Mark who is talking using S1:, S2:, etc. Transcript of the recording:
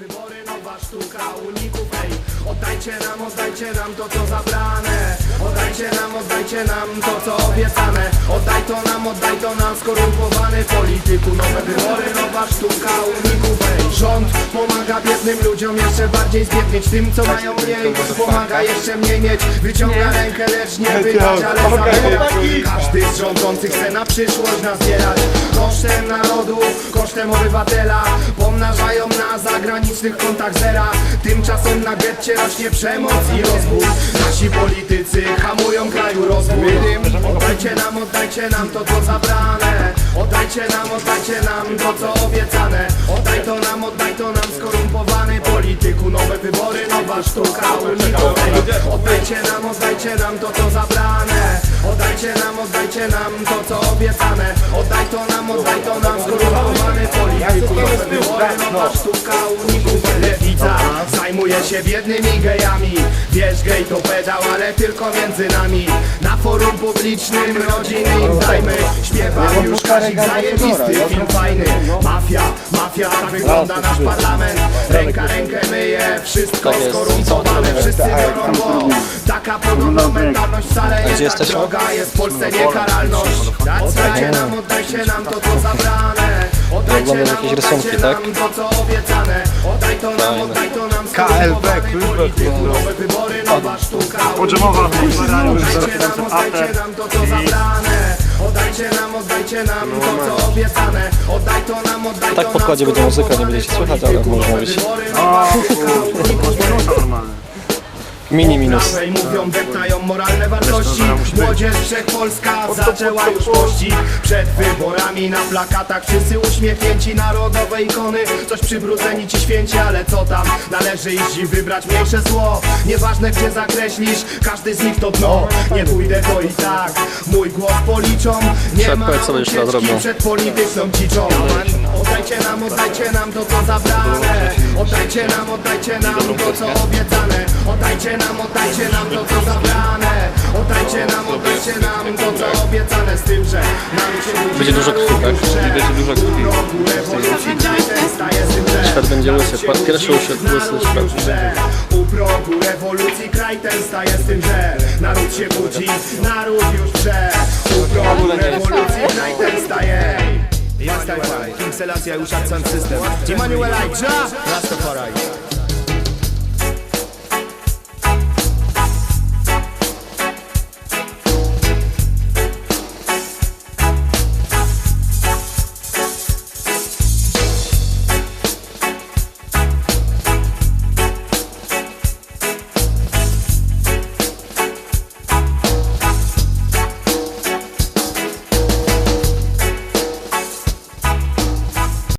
S1: wybory, nowa sztuka uników Ej, oddajcie nam, oddajcie nam to co zabrane. Oddajcie nam, oddajcie nam to co obiecane. Oddaj to nam, oddaj to nam skorumpowany polityku. Nowe wybory, nowa sztuka uników rząd pomaga biednym ludziom jeszcze bardziej zbiednieć Tym co mają mniej, pomaga jeszcze mniej mieć Wyciąga rękę, lecz nie wydać, ale zabierać Każdy z rządzących chce na przyszłość nazbierać Kosztem narodu, kosztem obywatela. Pomnażają na zagranicznych kontach zera. Tymczasem na getcie rośnie przemoc i rozwój Nasi politycy hamują kraju rozwój Oddajcie nam, oddajcie nam to co zabrane. Oddajcie nam, oddajcie nam to co obiecane. Oddaj to nam, oddaj to nam skorumpowany polityku. Nowe wybory, nowa sztuka unikowej Oddajcie nam, oddajcie nam to co zabrane. Oddajcie nam, oddajcie nam to co obiecane. Oddaj to nam, oddaj to nam skorumpowany polityku. Nowe wybory, nowa sztuka unikowej Lewica zajmuje się biednymi gejami. Wiesz, gej to pedał, ale tylko między nami. Na forum publicznym rodziny im dajmy Śpiewam już Kazik zajebisty, film fajny. Mafia, mafia, tak wygląda nasz parlament. Ręka rękę myje, wszystko skorumpowane Wszyscy biorą, bo taka podobna mentalność wcale nie tak droga. Jest w Polsce niekaralność. Oddajcie nam, oddajcie nam to co zabrane Nam,
S2: jakieś rysunki, tak? Fajne.
S3: KLB,
S1: Oddajcie nam, oddajcie nam to co nam Oddaj to nam, oddaj
S2: Tak podkładzie będzie muzyka, nie będziecie słychać, ale
S1: polityku,
S2: może Mini minus.
S1: prawej mówią, deptają moralne wartości. Młodzież wszechpolska zaczęła już pościg Przed wyborami na plakatach wszyscy uśmiechnięci. Narodowe ikony, coś przybrudzeni ci święci Ale co tam, należy iść i wybrać mniejsze zło. Nieważne gdzie zakreślisz, każdy z nich to dno. Nie pójdę to i tak, mój głos policzą. Nie ma
S2: powiedz, co będziesz teraz
S1: ucieczki
S2: robił.
S1: przed polityczną dziczą Oddajcie nam, oddajcie nam to co zabrane Oddajcie nam, oddajcie nam to co obiecane Oddajcie nam, oddajcie nam to co zabrane Oddajcie nam, oddajcie nam to co obiecane Z tym, że nam się
S2: Będzie dużo krwi, tak? Będzie dużo krwi.
S1: U progu rewolucji ten staje z tym, że
S2: Świat będzie łysy. pierwszy usiadł łysy świat.
S1: U progu rewolucji kraj ten staje z tym, że Naród się budzi, naród już drze U progu rewolucji kraj ten staje Tak, King Selassie, Ushad Sound System. Emmanuel Aja, Rastafari